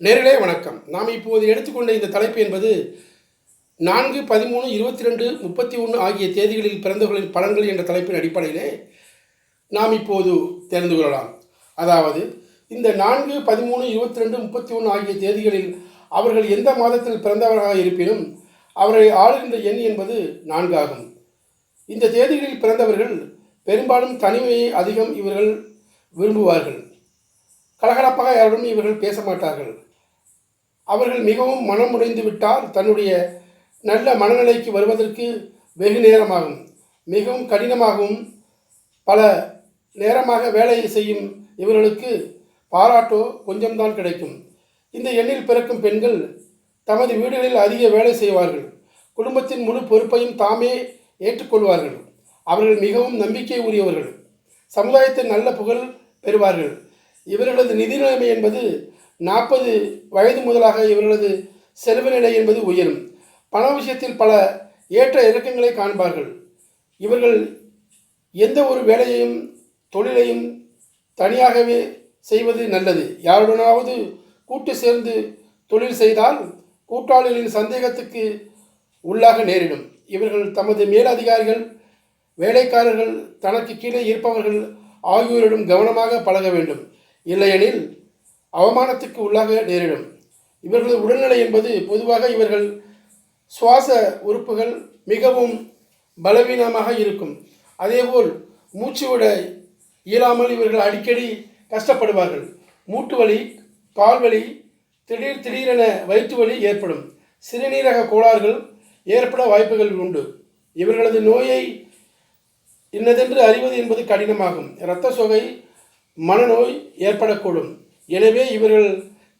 நேர்களே வணக்கம். நாம் இப்போது எடுத்துக்கொண்ட இந்த தலைப்பு என்பது நான்கு பதிமூணு இருபத்தி ரெண்டு முப்பத்தி ஒன்று ஆகிய தேதிகளில் பிறந்தவர்களின் பலன்கள் என்ற தலைப்பின் அடிப்படையிலே நாம் இப்போது தெரிந்து கொள்ளலாம். அதாவது இந்த நான்கு பதிமூணு இருபத்தி ரெண்டு முப்பத்தி ஒன்று ஆகிய தேதிகளில் அவர்கள் எந்த மாதத்தில் பிறந்தவராக இருப்பினும் அவரை ஆளுகின்ற எண் என்பது நான்காகும். இந்த தேதிகளில் பிறந்தவர்கள் பெரும்பாலும் தனிமையை அதிகம் இவர்கள் விரும்புவார்கள். கலகலப்பாக யாருடன் இவர்கள் பேச மாட்டார்கள். அவர்கள் மிகவும் மனம் விட்டால் தன்னுடைய நல்ல மனநிலைக்கு வருவதற்கு வெகு நேரமாகும். மிகவும் கடினமாகவும் பல நேரமாக வேலை செய்யும் இவர்களுக்கு பாராட்டோ கொஞ்சம்தான் கிடைக்கும். இந்த எண்ணில் பிறக்கும் பெண்கள் தமது வீடுகளில் அதிக வேலை செய்வார்கள். குடும்பத்தின் முழு பொறுப்பையும் தாமே ஏற்றுக்கொள்வார்கள். அவர்கள் மிகவும் நம்பிக்கை உரியவர்கள் சமுதாயத்தில் நல்ல புகழ் பெறுவார்கள். இவர்களது நிதி நிலைமை என்பது நாற்பது வயது முதலாக இவர்களது செல்வ நிலை என்பது உயரும். பண விஷயத்தில் பல ஏற்ற இறக்கங்களை காண்பார்கள். இவர்கள் எந்த ஒரு வேலையையும் தொழிலையும் தனியாகவே செய்வது நல்லது. யாருடனாவது கூட்டு சேர்ந்து தொழில் செய்தால் கூட்டாளிகளின் சந்தேகத்துக்கு உள்ளாக நேரிடும். இவர்கள் தமது மேலதிகாரிகள் வேலைக்காரர்கள் தனக்கு கீழே இருப்பவர்கள் ஆகியோரிடம் கவனமாக பழக வேண்டும். இல்லையெனில் அவமானத்துக்கு உள்ளாக நேரிடும். இவர்களது உடல்நிலை என்பது பொதுவாக இவர்கள் சுவாச உறுப்புகள் மிகவும் பலவீனமாக இருக்கும். அதேபோல் மூச்சு விட இயலாமல் இவர்கள் அடிக்கடி கஷ்டப்படுவார்கள். மூட்டு வலி கால்வலி திடீர் திடீரென வயிற்று வலி ஏற்படும். சிறுநீரக கோளாறுகள் ஏற்பட வாய்ப்புகள் உண்டு. இவர்களது நோயை இன்னதென்று அறிவது என்பது கடினமாகும். இரத்த சோகை மனநோய் ஏற்படக்கூடும். எனவே இவர்கள்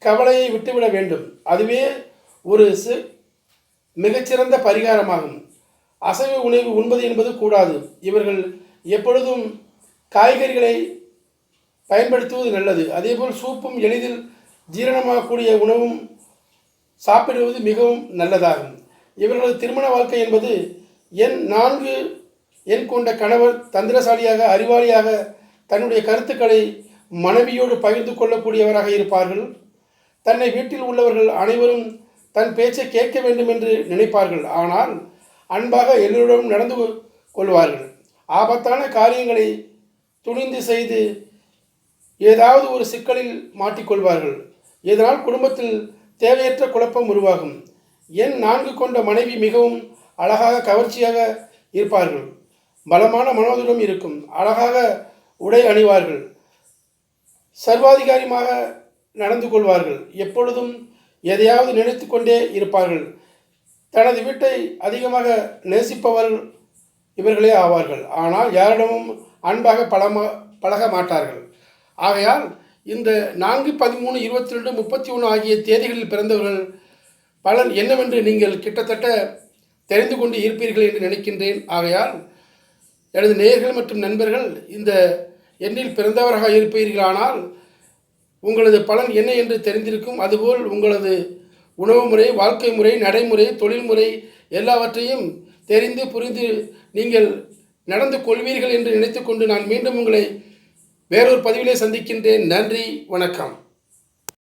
கவலையை விட்டுவிட வேண்டும். அதுவே ஒரு சி மிகச்சிறந்த பரிகாரமாகும். அசைவ உணவு உண்பது என்பது கூடாது. இவர்கள் எப்பொழுதும் காய்கறிகளை பயன்படுத்துவது நல்லது. அதேபோல் சூப்பும் எளிதில் ஜீரணமாகக்கூடிய உணவும் சாப்பிடுவது மிகவும் நல்லதாகும். இவர்களது திருமண வாழ்க்கை என்பது என் நான்கு எண் கொண்ட கணவர் தந்திரசாலியாக அறிவாளியாக தன்னுடைய கருத்துக்களை மனைவியோடு பகிர்ந்து கொள்ளக்கூடியவராக இருப்பார்கள். தன்னை வீட்டில் உள்ளவர்கள் அனைவரும் தன் பேச்சை கேட்க வேண்டும் என்று நினைப்பார்கள். ஆனால் அன்பாக எல்லோரிடமும் நடந்து கொள்வார்கள். ஆபத்தான காரியங்களை துணிந்து செய்து ஏதாவது ஒரு சிக்கலில் மாட்டிக்கொள்வார்கள். இதனால் குடும்பத்தில் தேவையற்ற குழப்பம் உருவாகும். எண் நான்கு கொண்ட மனைவி மிகவும் அழகாக கவர்ச்சியாக இருப்பார்கள். பலமான மனோதரம் இருக்கும். அழகாக உடை அணிவார்கள். சர்வாதிகாரியமாக நடந்து கொள்வார்கள். எப்பொழுதும் எதையாவது நினைத்து கொண்டே இருப்பார்கள். தனது வீட்டை அதிகமாக நேசிப்பவர்கள் இவர்களே ஆவார்கள். ஆனால் யாரிடமும் அன்பாக பழம பழக மாட்டார்கள். ஆகையால் இந்த நான்கு பதிமூணு இருபத்தி ரெண்டு முப்பத்தி ஒன்று ஆகிய தேதிகளில் பிறந்தவர்கள் பலன் என்னவென்று நீங்கள் கிட்டத்தட்ட தெரிந்து கொண்டு இருப்பீர்கள் என்று நினைக்கின்றேன். ஆகையால் எனது நேயர்கள் மற்றும் நண்பர்கள் இந்த என்னில் பிறந்தவராக இருப்பீர்களானால் உங்களது பலன் என்ன என்று தெரிந்திருக்கும். அதுபோல் உங்களது உணவு முறை வாழ்க்கை முறை நடைமுறை தொழில்முறை எல்லாவற்றையும் தெரிந்து புரிந்து நீங்கள் நடந்து கொள்வீர்கள் என்று நினைத்துக்கொண்டு நான் மீண்டும் உங்களை வேறொரு பதிவிலே சந்திக்கின்றேன். நன்றி வணக்கம்.